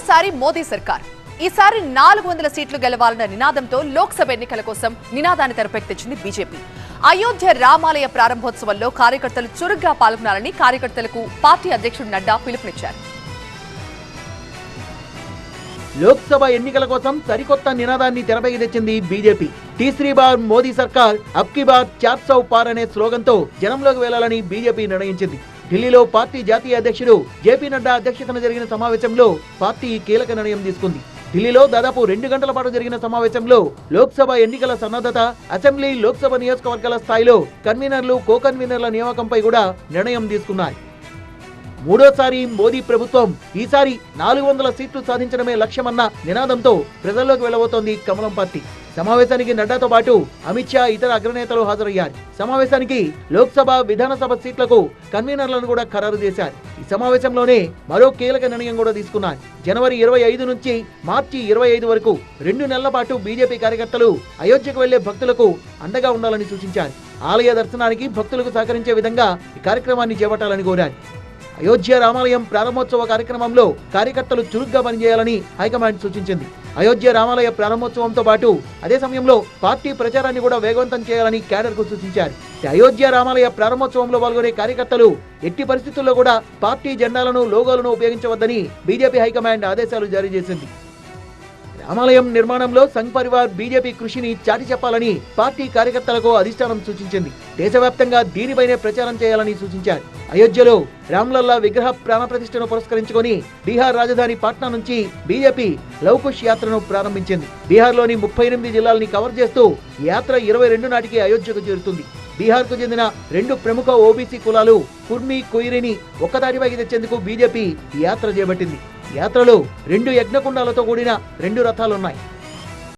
మరోసారి మోదీ సర్కార్. ఈసారి నాలుగు వందల సీట్లు గెలవాలన్న నినాదంతో లోక్సభ ఎన్నికల కోసం నినాదాన్ని తెరపెక్కించింది బీజేపీ. అయోధ్య రామాలయ ప్రారంభోత్సవంలో కార్యకర్తలు చురుగ్గా పాల్గొనాలని కార్యకర్తలకు పార్టీ అధ్యక్షుడు నడ్డా పిలుపునిచ్చారు. లోక్సభ ఎన్నికల కోసం సరికొత్త నినాదాన్ని తెరపైకి తెచ్చింది బీజేపీ. తీసరీ బార్ మోదీ సర్కార్ అబ్కి బార్ చార్ సౌ పార్ అనే స్లోగన్తో జనంలోకి వెళ్ళాలని బీజేపీ నిర్ణయించింది. ఢిల్లీలో పార్టీ జాతీయ అధ్యక్షుడు జేపీ నడ్డా అధ్యక్షతన జరిగిన సమావేశంలో పార్టీ కీలక నిర్ణయం తీసుకుంది. ఢిల్లీలో దాదాపు రెండు గంటల పాటు జరిగిన సమావేశంలో లోక్సభ ఎన్నికల సన్నద్ధత అసెంబ్లీ లోక్సభ నియోజకవర్గాల స్థాయిలో కన్వీనర్లు కో కన్వీనర్ల నియామకంపై కూడా నిర్ణయం తీసుకున్నాయి. మూడోసారి మోదీ ప్రభుత్వం ఈసారి నాలుగు వందల సీట్లు సాధించడమే లక్ష్యమన్న నినాదంతో ప్రజల్లోకి వెళ్ళబోతోంది కమలం పార్టీ. సమావేశానికి నడ్డాతో పాటు అమిత్ షా ఇతర అగ్రనేతలు హాజరయ్యారు. సమావేశానికి లోక్సభ విధానసభ సీట్లకు కన్వీనర్లను కూడా ఖరారు చేశారు. ఈ సమావేశంలోనే మరో కీలక నిర్ణయం కూడా తీసుకున్నారు. జనవరి ఇరవై ఐదు నుంచి మార్చి ఇరవై ఐదు వరకు రెండు నెలల పాటు బీజేపీ కార్యకర్తలు అయోధ్యకు వెళ్ళే భక్తులకు అండగా ఉండాలని సూచించారు. ఆలయ దర్శనానికి భక్తులకు సహకరించే విధంగా ఈ కార్యక్రమాన్ని చేపట్టాలని కోరారు. అయోధ్య రామాలయం ప్రారంభోత్సవ కార్యక్రమంలో కార్యకర్తలు చురుగ్గా పనిచేయాలని హైకమాండ్ సూచించింది. అయోధ్య రామాలయ ప్రారంభోత్సవంతో పాటు అదే సమయంలో పార్టీ ప్రచారాన్ని కూడా వేగవంతం చేయాలని క్యాడర్కు సూచించారు. అయోధ్య రామాలయ ప్రారంభోత్సవంలో పాల్గొనే కార్యకర్తలు ఎట్టి పరిస్థితుల్లో కూడా పార్టీ జెండాలను లోగోలను ఉపయోగించవద్దని బీజేపీ హైకమాండ్ ఆదేశాలు జారీ చేసింది. రామాలయం నిర్మాణంలో సంఘ్ పరివార్ బీజేపీ కృషిని చాటి చెప్పాలని పార్టీ కార్యకర్తలకు అధిష్టానం సూచించింది. దేశవ్యాప్తంగా దీనిపైనే ప్రచారం చేయాలని సూచించారు. అయోధ్యలో రామ్లల్లా విగ్రహ ప్రాణప్రతిష్ఠను పురస్కరించుకొని బీహార్ రాజధాని పాట్నా నుంచి బీజేపీ లౌకుష్ యాత్రను ప్రారంభించింది. బీహార్లోని ముప్పై ఎనిమిది జిల్లాల్ని కవర్ చేస్తూ యాత్ర ఇరవై రెండు నాటికి అయోధ్యకు చేరుతుంది. బీహార్కు చెందిన రెండు ప్రముఖ ఓబీసీ కులాలు కుర్మి కుయిరిని ఒక్కదారిపైకి తెచ్చేందుకు బీజేపీ యాత్ర చేపట్టింది. యాత్రలో రెండు యజ్ఞకుండాలతో కూడిన రెండు రథాలున్నాయి.